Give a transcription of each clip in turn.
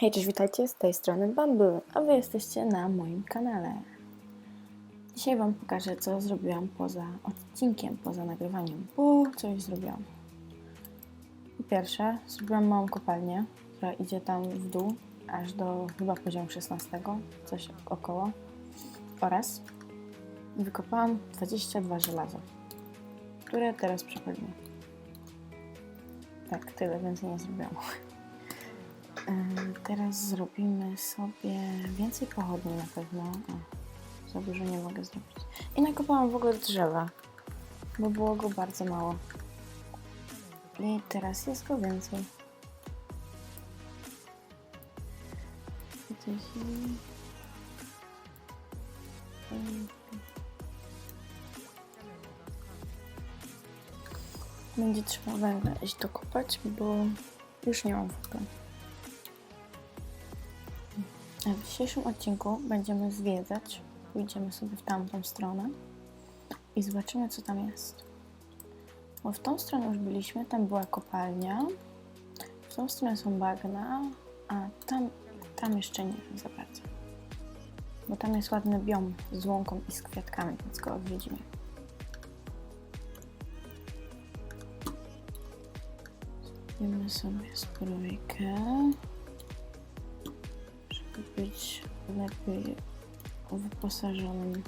Hej, cześć, witajcie, z tej strony Bambu, a wy jesteście na moim kanale. Dzisiaj wam pokażę, co zrobiłam poza odcinkiem, poza nagrywaniem, bo coś zrobiłam. Po pierwsze, zrobiłam małą kopalnię, która idzie tam w dół, aż do chyba poziomu 16, coś około. Oraz wykopałam 22 żelazo, które teraz przepalimy. Tak, tyle, więcej nie zrobiłam. Em, Teraz zrobimy sobie więcej pochodni na pewno. O, za dużo nie mogę zrobić. I nakopałam w ogóle drzewa, bo było go bardzo mało. I teraz jest go więcej. Będzie trzeba węgla iść dokopać, bo już nie mam węgla. W dzisiejszym odcinku będziemy zwiedzać. Pójdziemy sobie w tamtą stronę i zobaczymy, co tam jest. Bo w tą stronę już byliśmy, tam była kopalnia. W tą stronę są bagna, a tam, tam jeszcze nie wiem za bardzo. Bo tam jest ładny biom z łąką i z kwiatkami, więc go odwiedzimy. Zrobimy sobie żeby być lepiej wyposażonym.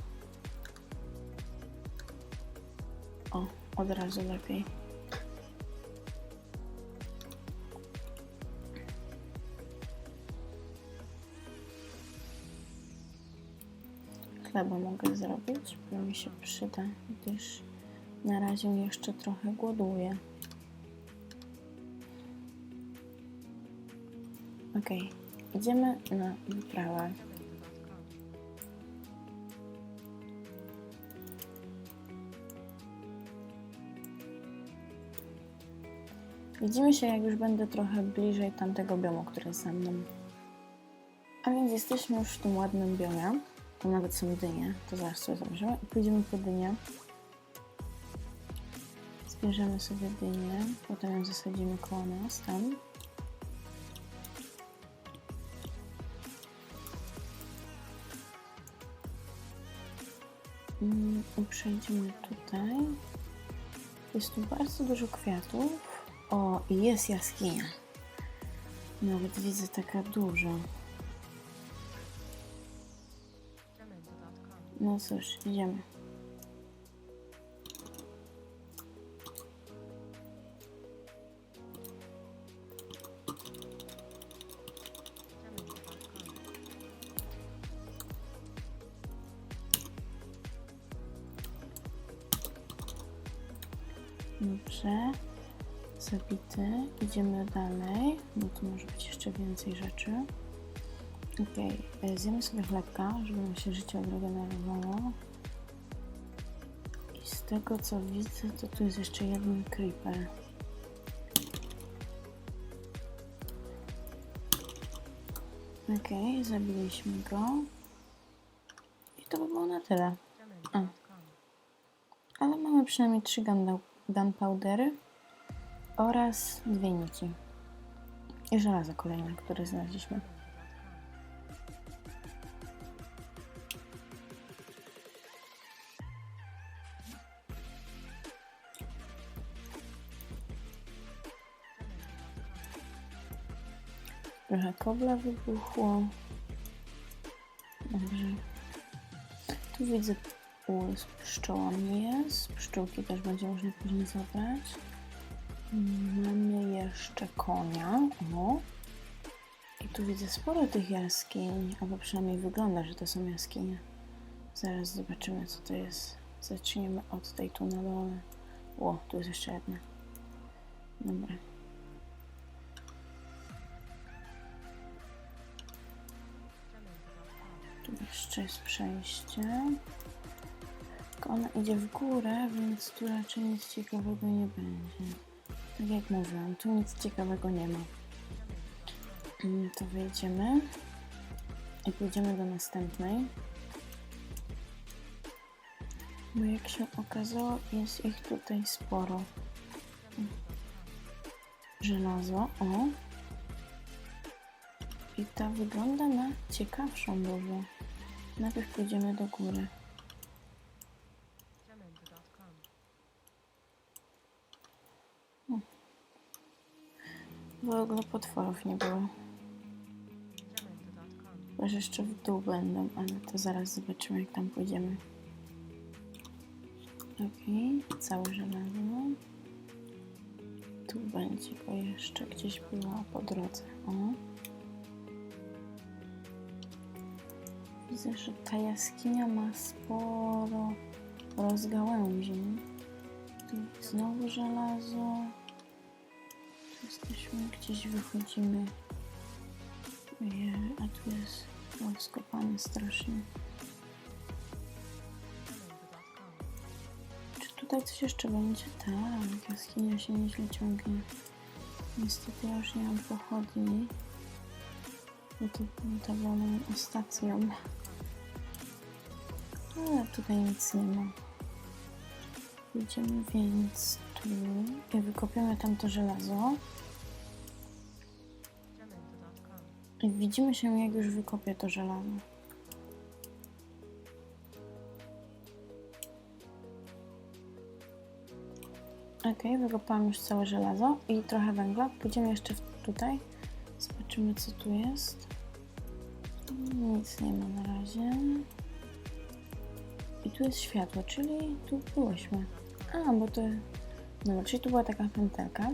O, od razu lepiej. Chleba mogę zrobić, bo mi się przyda, gdyż na razie jeszcze trochę głoduję. Okej, idziemy na wyprawę. Widzimy się, jak już będę trochę bliżej tamtego biomu, który jest za mną. A więc jesteśmy już w tym ładnym biomie. Tam nawet są dynie, to zaraz sobie zobaczymy. I pójdziemy po dynię. Zbierzemy sobie dynię, potem ją zasadzimy koło nas tam. Mm, I przejdziemy tutaj. Jest tu bardzo dużo kwiatów. O, i jest jaskinia. Nawet widzę taka duża. No cóż, idziemy. Dobrze. Zabity. Idziemy dalej. No tu może być jeszcze więcej rzeczy. Okej, e, zjemy sobie chlebka, żeby nam się życie odregenerowało. I z tego co widzę, to tu jest jeszcze jeden creeper. Okej, zabiliśmy go. I to by było na tyle. A. Ale mamy przynajmniej trzy gundow- gunpowdery oraz dwie nici. I żelazo kolejne, które znaleźliśmy. Trochę kobla wybuchło. Dobrze. Tu widzę u, z pszczołami jest. Pszczółki też będzie można później zabrać. Mamy jeszcze konia. O. I tu widzę sporo tych jaskiń, albo przynajmniej wygląda, że to są jaskinie. Zaraz zobaczymy, co to jest. Zaczniemy od tej tu na dole. O, tu jest jeszcze jedna. Dobra. Tu jeszcze jest przejście. Ona idzie w górę, więc tu raczej nic ciekawego nie będzie. Tak jak mówiłam, tu nic ciekawego nie ma. Mm, To wyjdziemy i pójdziemy do następnej. Bo jak się okazało, jest ich tutaj sporo. Żelazo, o. I ta wygląda na ciekawszą dużo. Najpierw pójdziemy do góry. W ogóle potworów nie było. Jamendo.com. Chyba, że jeszcze w dół będą, ale to zaraz zobaczymy, jak tam pójdziemy. Okej, całe żelazo. Tu będzie, bo jeszcze gdzieś było po drodze. O. Widzę, że ta jaskinia ma sporo rozgałęzień. Tu znowu żelazo. Jesteśmy, gdzieś wychodzimy. A tu jest o, skopane strasznie. Czy tutaj coś jeszcze będzie? Tak, jaskinia się nieźle ciągnie. Niestety ja już nie mam pochodni. Bo to, to była moją ostatnią. Ale tutaj nic nie ma. Idziemy więc i wykopiemy tam to żelazo. I widzimy się, jak już wykopię to żelazo. Ok, wykopałam już całe żelazo i trochę węgla. Pójdziemy jeszcze tutaj. Zobaczymy, co tu jest. Nic nie ma na razie. I tu jest światło, czyli tu byłyśmy. A, bo to... No, czyli tu była taka pętelka.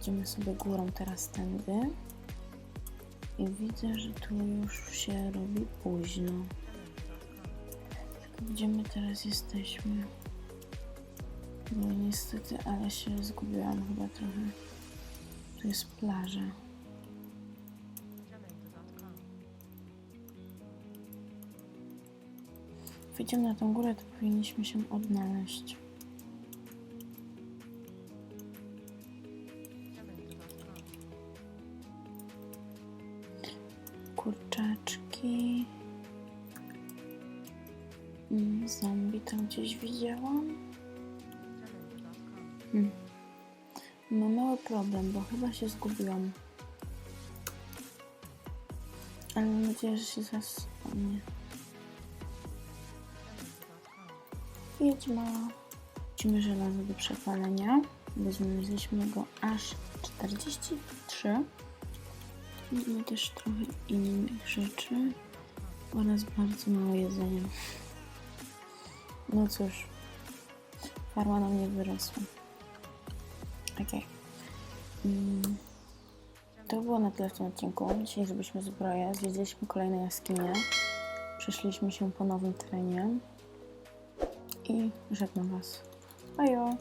Idziemy sobie górą teraz tędy. I widzę, że tu już się robi późno. Gdzie my teraz jesteśmy? Bo niestety, ale się zgubiłam chyba trochę. Tu jest plaża. Wejdziemy na tą górę, to powinniśmy się odnaleźć. Kurczaczki. Mm, Zombie tam gdzieś widziałam. Hmm. Mam mały problem, bo chyba się zgubiłam. Ale mam nadzieję, że się zaraz... Jamendo.com. Wiedźma. Wrzucimy żelazo do przepalenia, znaleźliśmy go aż 43. Mamy też trochę innych rzeczy oraz bardzo mało jedzenia. No cóż, farma nam nie wyrosła. Okej. Mm, To było na tyle w tym odcinku. Dzisiaj zrobiliśmy zbroję, zwiedziliśmy kolejne jaskinie, przeszliśmy się po nowym terenie i żegnam Was. Bajo!